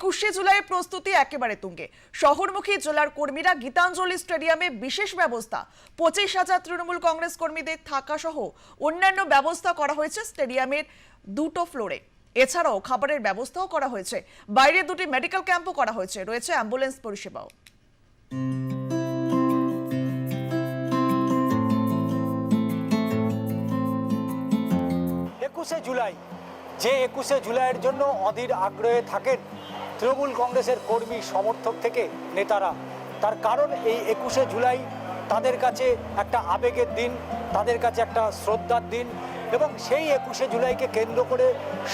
একুশে জুলাইয়ের প্রস্তুতি একেবারে তুঙ্গে। শহরমুখী জেলার কর্মীরা গীতাঞ্জলি স্টেডিয়ামে বিশেষ ব্যবস্থা। পঁচিশ হাজার তৃণমূল কংগ্রেস কর্মীদের থাকা সহ অন্যান্য ব্যবস্থা করা হয়েছে স্টেডিয়ামের দুটো ফ্লোরে। এছাড়াও খাবারের ব্যবস্থাও করা হয়েছে। বাইরে দুটি মেডিকেল ক্যাম্পও করা হয়েছে। রয়েছে অ্যাম্বুলেন্স পরিষেবাও। একুশে জুলাই। যে একুশে জুলাইয়ের জন্য অধীর আগ্রহে থাকেন তৃণমূল কংগ্রেসের কর্মী, সমর্থক থেকে নেতারা। তার কারণ এই একুশে জুলাই তাদের কাছে একটা আবেগের দিন, তাদের কাছে একটা শ্রদ্ধার দিন এবং সেই একুশে জুলাইকে কেন্দ্র করে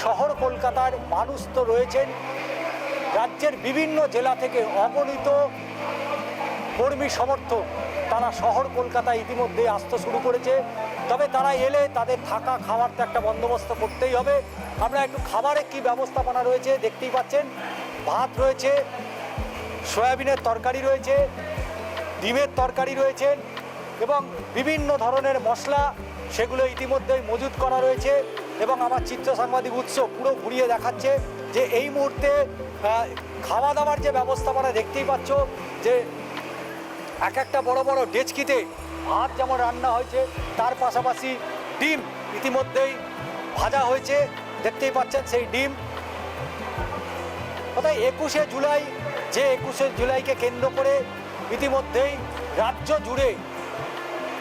শহর কলকাতার মানুষ তো রয়েছেন। রাজ্যের বিভিন্ন জেলা থেকে অগণিত কর্মী, সমর্থক তারা শহর কলকাতায় ইতিমধ্যে আসতে শুরু করেছে। তবে তারা এলে তাদের থাকা, খাওয়ার তো একটা বন্দোবস্ত করতেই হবে। আমরা একটু খাবারের কি ব্যবস্থাপনা রয়েছে দেখতেই পাচ্ছেন। ভাত রয়েছে, সয়াবিনের তরকারি রয়েছে, ডিমের তরকারি রয়েছে এবং বিভিন্ন ধরনের মশলা সেগুলো ইতিমধ্যেই মজুত করা রয়েছে এবং আমার চিত্র সাংবাদিক উৎস পুরো ঘুরিয়ে দেখাচ্ছে যে এই মুহূর্তে খাওয়া দাওয়ার যে ব্যবস্থাপনা দেখতেই পাচ্ছ যে এক একটা বড় বড় ডেচকিতে ভাত যেমন রান্না হয়েছে, তার পাশাপাশি ডিম ইতিমধ্যেই ভাজা হয়েছে। দেখতেই পাচ্ছেন সেই ডিম কোথায় একুশে জুলাই, যে একুশে জুলাইকে কেন্দ্র করে ইতিমধ্যেই রাজ্য জুড়ে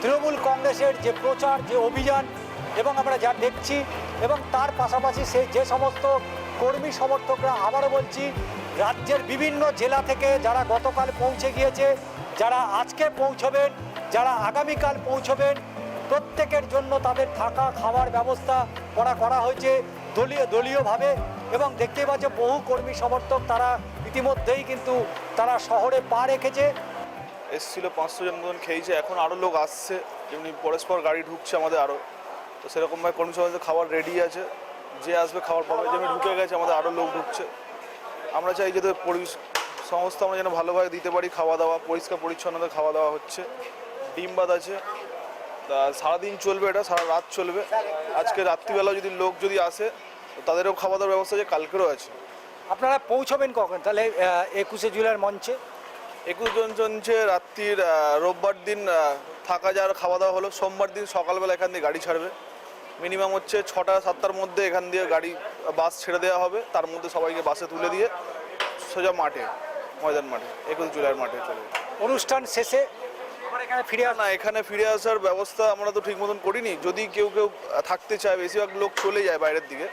তৃণমূল কংগ্রেসের যে প্রচার, যে অভিযান এবং আমরা যা দেখছি এবং তার পাশাপাশি সে যে সমস্ত কর্মী সমর্থকরা, আবারও বলছি, রাজ্যের বিভিন্ন জেলা থেকে যারা গতকাল পৌঁছে গিয়েছে, যারা আজকে পৌঁছবেন, যারা আগামীকাল পৌঁছবেন, প্রত্যেকের জন্য তাদের থাকা খাওয়ার ব্যবস্থা করা করা হয়েছে দলীয়, দলীয়ভাবে। এবং দেখতেই পাচ্ছে বহু কর্মী সমর্থক তারা ইতিমধ্যেই কিন্তু তারা শহরে পা রেখেছে। এসছিল পাঁচশো জন মতন খেয়েছে, এখন আরও লোক আসছে যেমনি পরস্পর গাড়ি ঢুকছে আমাদের আরও তো সেরকমভাবে কর্মী সমাজের খাবার রেডি আছে, যে আসবে খাবার পাবে যেমনি ঢুকে গেছে, আমাদের আরও লোক ঢুকছে। আমরা চাই যাতে পরিবেশ, সমস্ত আমরা যেন ভালোভাবে দিতে পারি খাওয়া দাওয়া পরিষ্কার পরিচ্ছন্নতা খাওয়া দাওয়া হচ্ছে। ডিম ভাত আছে, তা সারাদিন চলবে এটা, সারা রাত চলবে। আজকে রাত্রিবেলা যদি লোক যদি আসে তাদেরও খাওয়া দাওয়ার ব্যবস্থা যে কালকেরও আছে। আপনারা পৌঁছবেন কখন? তাহলে একুশে জুলাইয়ের মঞ্চে? একুশ জন চলছে রাত্রির রোববার দিন থাকা যাওয়ার খাওয়া দাওয়া হলো। সোমবার দিন সকালবেলা এখান দিয়ে গাড়ি ছাড়বে। মিনিমাম হচ্ছে ছটা সাতটার মধ্যে এখান দিয়ে গাড়ি বাস ছেড়ে দেওয়া হবে। তার মধ্যে সবাইকে বাসে তুলে দিয়ে সোজা মাঠে ময়দান মাঠে একুশ জুলাইয়ের মাঠে চলে। অনুষ্ঠান শেষে? এখানে ফিরে না এখানে ফিরে আসার ব্যবস্থা আমরা তো ঠিক মতন করিনি। যদি কেউ কেউ থাকতে চায় বেশিরভাগ লোক চলে যায় বাইরের দিকে।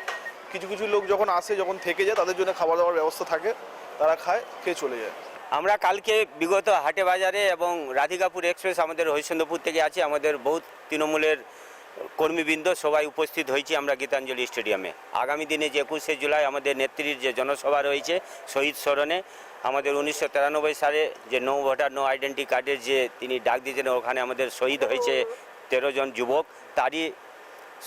কিছু কিছু লোক যখন আসে, যখন থেকে যায়, তাদের জন্য খাবার দাবার ব্যবস্থা থাকে, তারা খায়, খেয়ে চলে যায়। আমরা কালকে বিগত হাটে বাজারে এবং রাধিকাপুর এক্সপ্রেস আমাদের হরিশ্চন্দ্রপুর থেকে আছে, আমাদের বহুত তৃণমূলের কর্মীবৃন্দ সবাই উপস্থিত হয়েছি আমরা গীতাঞ্জলি স্টেডিয়ামে। আগামী দিনে যে একুশে জুলাই আমাদের নেত্রীর যে জনসভা রয়েছে, শহীদ স্মরণে, আমাদের উনিশশো তিরানব্বই সালে যে নো ভোটার, নো আইডেন্টি কার্ডের যে তিনি ডাক দিয়েছেন ওখানে আমাদের শহীদ হয়েছে তেরো জন যুবক, তারই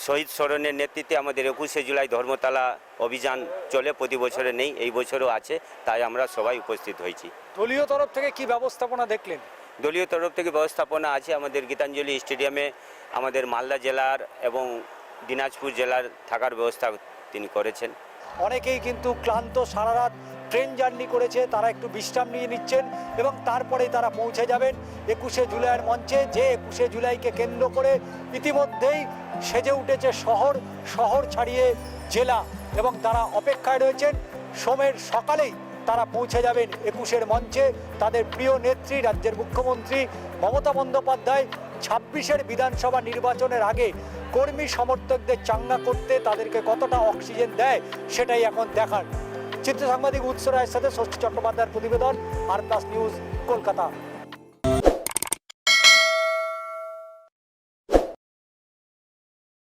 শহীদ স্মরণের নেতৃত্বে আমাদের একুশে জুলাই ধর্মতলা অভিযান চলে প্রতি বছরে নেই এই বছরও আছে তাই আমরা সবাই উপস্থিত হয়েছি। দলীয় তরফ থেকে কি ব্যবস্থাপনা দেখলেন? দলীয় তরফ থেকে ব্যবস্থাপনা আছে আমাদের গীতাঞ্জলি স্টেডিয়ামে আমাদের মালদা জেলার এবং দিনাজপুর জেলার থাকার ব্যবস্থা তিনি করেছেন। অনেকেই কিন্তু ক্লান্ত সারা রাত ট্রেন জার্নি করেছে, তারা একটু বিশ্রাম নিয়ে নিচ্ছেন এবং তারপরেই তারা পৌঁছে যাবেন একুশে জুলাইয়ের মঞ্চে। যে একুশে জুলাইকে কেন্দ্র করে ইতিমধ্যেই সেজে উঠেছে শহর শহর ছাড়িয়ে জেলা এবং তারা অপেক্ষায় রয়েছেন। সোমের সকালেই তারা পৌঁছে যাবেন একুশের মঞ্চে। তাদের প্রিয় নেত্রী, রাজ্যের মুখ্যমন্ত্রী মমতা বন্দ্যোপাধ্যায় ছাব্বিশের বিধানসভা নির্বাচনের আগে কর্মী সমর্থকদের চাঙ্গা করতে তাদেরকে কতটা অক্সিজেন দেয় সেটাই এখন দেখার। চিত্র সাংবাদিক উৎস রায়ের সাথে ষষ্ঠী চট্টোপাধ্যায়ের প্রতিবেদন আর প্লাস নিউজ কলকাতা।